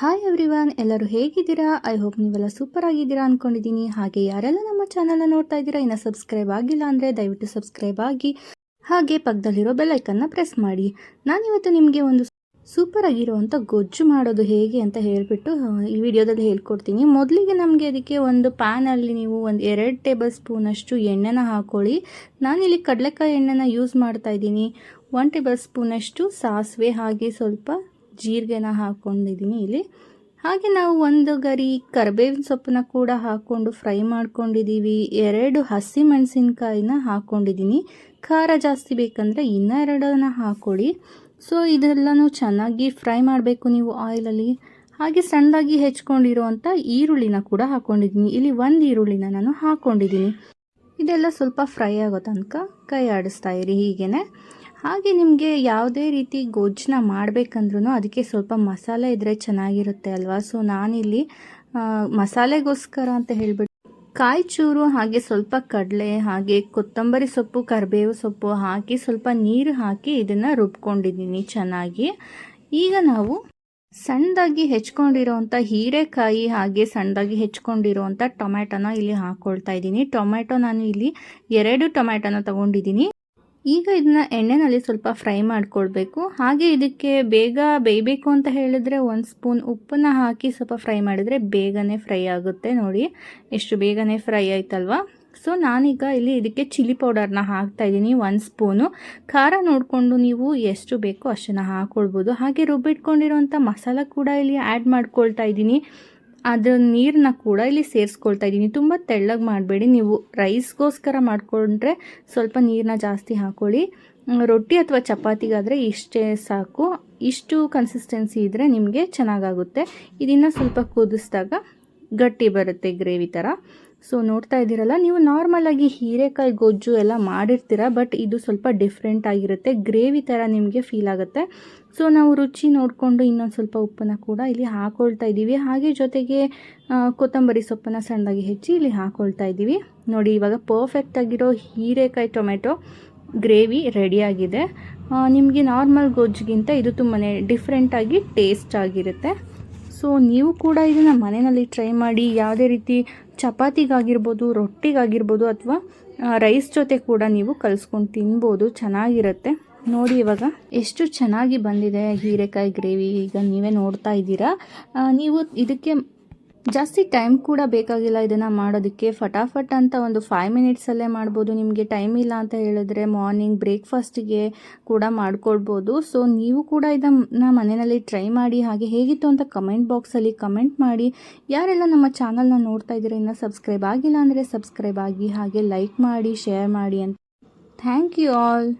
Hi everyone ಎಲ್ಲರೂ ಹೇಗಿದ್ದೀರಾ? I hope ನೀವೆಲ್ಲ ಸೂಪರ್ ಆಗಿದ್ದೀರಾ ಅಂದ್ಕೊಂಡಿದ್ದೀನಿ ಹಾಗೆ ಯಾರೆಲ್ಲ ನಮ್ಮ ಚಾನಲ್ನ ನೋಡ್ತಾ ಇದ್ದೀರಾ, ಇನ್ನು ಸಬ್ಸ್ಕ್ರೈಬ್ ಆಗಿಲ್ಲ ಅಂದರೆ ದಯವಿಟ್ಟು ಸಬ್ಸ್ಕ್ರೈಬ್ ಆಗಿ, ಹಾಗೆ ಪಕ್ಕದಲ್ಲಿರೋ ಬೆಲ್ಲೈಕನ್ನ ಪ್ರೆಸ್ ಮಾಡಿ. ನಾನಿವತ್ತು ನಿಮಗೆ ಒಂದು ಸೂಪರ್ ಆಗಿರುವಂಥ ಗೊಜ್ಜು ಮಾಡೋದು ಹೇಗೆ ಅಂತ ಹೇಳಿಬಿಟ್ಟು ಈ ವಿಡಿಯೋದಲ್ಲಿ ಹೇಳ್ಕೊಡ್ತೀನಿ. ಮೊದಲಿಗೆ ನಮಗೆ ಅದಕ್ಕೆ ಒಂದು ಪ್ಯಾನಲ್ಲಿ ನೀವು ಒಂದು ಎರಡು ಟೇಬಲ್ ಸ್ಪೂನಷ್ಟು ಎಣ್ಣೆನ ಹಾಕ್ಕೊಳ್ಳಿ ನಾನಿಲ್ಲಿ ಕಡಲೆಕಾಯಿ ಎಣ್ಣೆನ ಯೂಸ್ ಮಾಡ್ತಾ ಇದ್ದೀನಿ. ಒನ್ ಟೇಬಲ್ ಸ್ಪೂನಷ್ಟು ಸಾಸಿವೆ, ಹಾಗೆ ಸ್ವಲ್ಪ ಜೀರಿಗೆನ ಹಾಕ್ಕೊಂಡಿದ್ದೀನಿ ಇಲ್ಲಿ. ಹಾಗೆ ನಾವು ಒಂದು ಗರಿ ಕರಿಬೇವಿನ ಸೊಪ್ಪನ್ನ ಕೂಡ ಹಾಕ್ಕೊಂಡು ಫ್ರೈ ಮಾಡ್ಕೊಂಡಿದ್ದೀವಿ ಎರಡು ಹಸಿ ಮೆಣಸಿನ್ಕಾಯಿನ ಹಾಕ್ಕೊಂಡಿದ್ದೀನಿ ಖಾರ ಜಾಸ್ತಿ ಬೇಕಂದರೆ ಇನ್ನೂ ಎರಡನ್ನ ಹಾಕ್ಕೊಳ್ಳಿ ಸೊ ಇದೆಲ್ಲನೂ ಚೆನ್ನಾಗಿ ಫ್ರೈ ಮಾಡಬೇಕು ನೀವು ಆಯಿಲಲ್ಲಿ. ಹಾಗೆ ಸಣ್ಣದಾಗಿ ಹೆಚ್ಕೊಂಡಿರುವಂಥ ಈರುಳ್ಳಿನ ಕೂಡ ಹಾಕ್ಕೊಂಡಿದ್ದೀನಿ ಇಲ್ಲಿ ಒಂದು ಈರುಳ್ಳಿನ ನಾನು ಹಾಕ್ಕೊಂಡಿದ್ದೀನಿ ಇದೆಲ್ಲ ಸ್ವಲ್ಪ ಫ್ರೈ ಆಗೋ ತನಕ ಕೈ ಆಡಿಸ್ತಾ ಇರಿ. ಹೀಗೇ ಹಾಗೆ ನಿಮಗೆ ಯಾವುದೇ ರೀತಿ ಗೊಜ್ಜನ್ನ ಮಾಡಬೇಕಂದ್ರೂ ಅದಕ್ಕೆ ಸ್ವಲ್ಪ ಮಸಾಲೆ ಇದ್ದರೆ ಚೆನ್ನಾಗಿರುತ್ತೆ ಅಲ್ವಾ? ಸೊ ನಾನಿಲ್ಲಿ ಮಸಾಲೆಗೋಸ್ಕರ ಅಂತ ಹೇಳಿಬಿಟ್ಟು ಕಾಯಿ ಚೂರು, ಹಾಗೆ ಸ್ವಲ್ಪ ಕಡಲೆ, ಹಾಗೆ ಕೊತ್ತಂಬರಿ ಸೊಪ್ಪು, ಕರಿಬೇವು ಸೊಪ್ಪು ಹಾಕಿ ಸ್ವಲ್ಪ ನೀರು ಹಾಕಿ ಇದನ್ನು ರುಬ್ಕೊಂಡಿದ್ದೀನಿ ಚೆನ್ನಾಗಿ. ಈಗ ನಾವು ಸಣ್ಣದಾಗಿ ಹೆಚ್ಕೊಂಡಿರೋವಂಥ ಹೀರೆಕಾಯಿ, ಹಾಗೆ ಸಣ್ಣದಾಗಿ ಹೆಚ್ಕೊಂಡಿರೋವಂಥ ಟೊಮ್ಯಾಟೊನ ಇಲ್ಲಿ ಹಾಕ್ಕೊಳ್ತಾ ಇದ್ದೀನಿ. ಟೊಮ್ಯಾಟೊ ನಾನು ಇಲ್ಲಿ ಎರಡು ಟೊಮ್ಯಾಟೊನ ತೊಗೊಂಡಿದ್ದೀನಿ. ಈಗ ಇದನ್ನ ಎಣ್ಣೆನಲ್ಲಿ ಸ್ವಲ್ಪ ಫ್ರೈ ಮಾಡಿಕೊಳ್ಬೇಕು. ಹಾಗೆ ಇದಕ್ಕೆ ಬೇಗ ಬೇಯಬೇಕು ಅಂತ ಹೇಳಿದ್ರೆ ಒಂದು ಸ್ಪೂನ್ ಉಪ್ಪನ್ನ ಹಾಕಿ ಸ್ವಲ್ಪ ಫ್ರೈ ಮಾಡಿದರೆ ಬೇಗನೆ ಫ್ರೈ ಆಗುತ್ತೆ ನೋಡಿ. ಎಷ್ಟು ಬೇಗನೆ ಫ್ರೈ ಆಯ್ತಲ್ವಾ? ಸೊ ನಾನೀಗ ಇಲ್ಲಿ ಇದಕ್ಕೆ ಚಿಲ್ಲಿ ಪೌಡರ್ನ ಹಾಕ್ತಾ ಇದ್ದೀನಿ, ಒಂದು ಸ್ಪೂನು. ಖಾರ ನೋಡಿಕೊಂಡು ನೀವು ಎಷ್ಟು ಬೇಕೋ ಅಷ್ಟನ್ನು ಹಾಕ್ಕೊಳ್ಬೋದು ಹಾಗೆ ರುಬ್ಬಿಟ್ಕೊಂಡಿರೋಂಥ ಮಸಾಲ ಕೂಡ ಇಲ್ಲಿ ಆ್ಯಡ್ ಮಾಡ್ಕೊಳ್ತಾ ಇದ್ದೀನಿ. ಅದ್ರ ನೀರನ್ನ ಕೂಡ ಇಲ್ಲಿ ಸೇರಿಸ್ಕೊಳ್ತಾ ಇದ್ದೀನಿ. ತುಂಬ ತೆಳ್ಳಗೆ ಮಾಡಬೇಡಿ. ನೀವು ರೈಸ್ಗೋಸ್ಕರ ಮಾಡಿಕೊಂಡ್ರೆ ಸ್ವಲ್ಪ ನೀರನ್ನ ಜಾಸ್ತಿ ಹಾಕ್ಕೊಳ್ಳಿ ರೊಟ್ಟಿ ಅಥವಾ ಚಪಾತಿಗಾದರೆ ಇಷ್ಟೇ ಸಾಕು. ಇಷ್ಟು ಕನ್ಸಿಸ್ಟೆನ್ಸಿ ಇದ್ದರೆ ನಿಮಗೆ ಚೆನ್ನಾಗಾಗುತ್ತೆ. ಇದನ್ನು ಸ್ವಲ್ಪ ಕುದಿಸಿದಾಗ ಗಟ್ಟಿ ಬರುತ್ತೆ ಗ್ರೇವಿ ಥರ ಸೊ ನೋಡ್ತಾ ಇದ್ದೀರಲ್ಲ, ನೀವು ನಾರ್ಮಲಾಗಿ ಹೀರೆಕಾಯಿ, ಗೊಜ್ಜು ಎಲ್ಲ ಮಾಡಿರ್ತೀರ ಬಟ್ ಇದು ಸ್ವಲ್ಪ ಡಿಫ್ರೆಂಟ್ ಆಗಿರುತ್ತೆ ಗ್ರೇವಿ ಥರ ನಿಮಗೆ ಫೀಲ್ ಆಗುತ್ತೆ. ಸೊ ನಾವು ರುಚಿ ನೋಡಿಕೊಂಡು ಇನ್ನೊಂದು ಸ್ವಲ್ಪ ಉಪ್ಪನ್ನು ಕೂಡ ಇಲ್ಲಿ ಹಾಕೊಳ್ತಾ ಇದ್ದೀವಿ. ಹಾಗೆ ಜೊತೆಗೆ ಕೊತ್ತಂಬರಿ ಸೊಪ್ಪನ್ನು ಸಣ್ಣದಾಗಿ ಹೆಚ್ಚಿ ಇಲ್ಲಿ ಹಾಕೊಳ್ತಾ ಇದ್ದೀವಿ. ನೋಡಿ, ಇವಾಗ ಪರ್ಫೆಕ್ಟಾಗಿರೋ ಹೀರೆಕಾಯಿ, ಟೊಮೆಟೊ ಗ್ರೇವಿ ರೆಡಿಯಾಗಿದೆ ನಿಮಗೆ ನಾರ್ಮಲ್ ಗೊಜ್ಜಿಗಿಂತ ಇದು ತುಂಬಾ ಡಿಫ್ರೆಂಟಾಗಿ ಟೇಸ್ಟ್ ಆಗಿರುತ್ತೆ. ಸೊ ನೀವು ಕೂಡ ಇದನ್ನು ಮನೆಯಲ್ಲಿ ಟ್ರೈ ಮಾಡಿ, ಯಾವುದೇ ರೀತಿ ಚಪಾತಿಗಾಗಿರ್ಬೋದು, ರೊಟ್ಟಿಗಾಗಿರ್ಬೋದು ಅಥವಾ ರೈಸ್ ಜೊತೆ ಕೂಡ ನೀವು ಕಲಿಸ್ಕೊಂಡು ತಿನ್ಬೋದು, ಚೆನ್ನಾಗಿರುತ್ತೆ. ನೋಡಿ ಇವಾಗ ಎಷ್ಟು ಚೆನ್ನಾಗಿ ಬಂದಿದೆ ಹೀರೆಕಾಯಿ ಗ್ರೇವಿ. ಈಗ ನೀವೇ ನೋಡ್ತಾ ಇದ್ದೀರಾ. ನೀವು ಇದಕ್ಕೆ ಜಾಸ್ತಿ ಟೈಮ್ ಕೂಡ ಬೇಕಾಗಿಲ್ಲ ಇದನ್ನು ಮಾಡೋದಕ್ಕೆ. ಫಟಾಫಟ್ ಅಂತ ಒಂದು ಫೈವ್ ಮಿನಿಟ್ಸಲ್ಲೇ ಮಾಡ್ಬೋದು. ನಿಮಗೆ ಟೈಮ್ ಇಲ್ಲ ಅಂತ ಹೇಳಿದ್ರೆ ಮಾರ್ನಿಂಗ್ ಬ್ರೇಕ್ಫಾಸ್ಟಿಗೆ ಕೂಡ ಮಾಡ್ಕೊಳ್ಬೋದು ಸೊ ನೀವು ಕೂಡ ಇದನ್ನು ಮನೆಯಲ್ಲಿ ಟ್ರೈ ಮಾಡಿ, ಹಾಗೆ ಹೇಗಿತ್ತು ಅಂತ ಕಮೆಂಟ್ ಬಾಕ್ಸಲ್ಲಿ ಕಮೆಂಟ್ ಮಾಡಿ. ಯಾರೆಲ್ಲ ನಮ್ಮ ಚಾನಲ್ನ ನೋಡ್ತಾ ಇದ್ದೀರಾ, ಇನ್ನು ಸಬ್ಸ್ಕ್ರೈಬ್ ಆಗಿಲ್ಲ ಅಂದರೆ ಸಬ್ಸ್ಕ್ರೈಬ್ ಆಗಿ, ಹಾಗೆ ಲೈಕ್ ಮಾಡಿ ಶೇರ್ ಮಾಡಿ ಅಂತ. Thank you all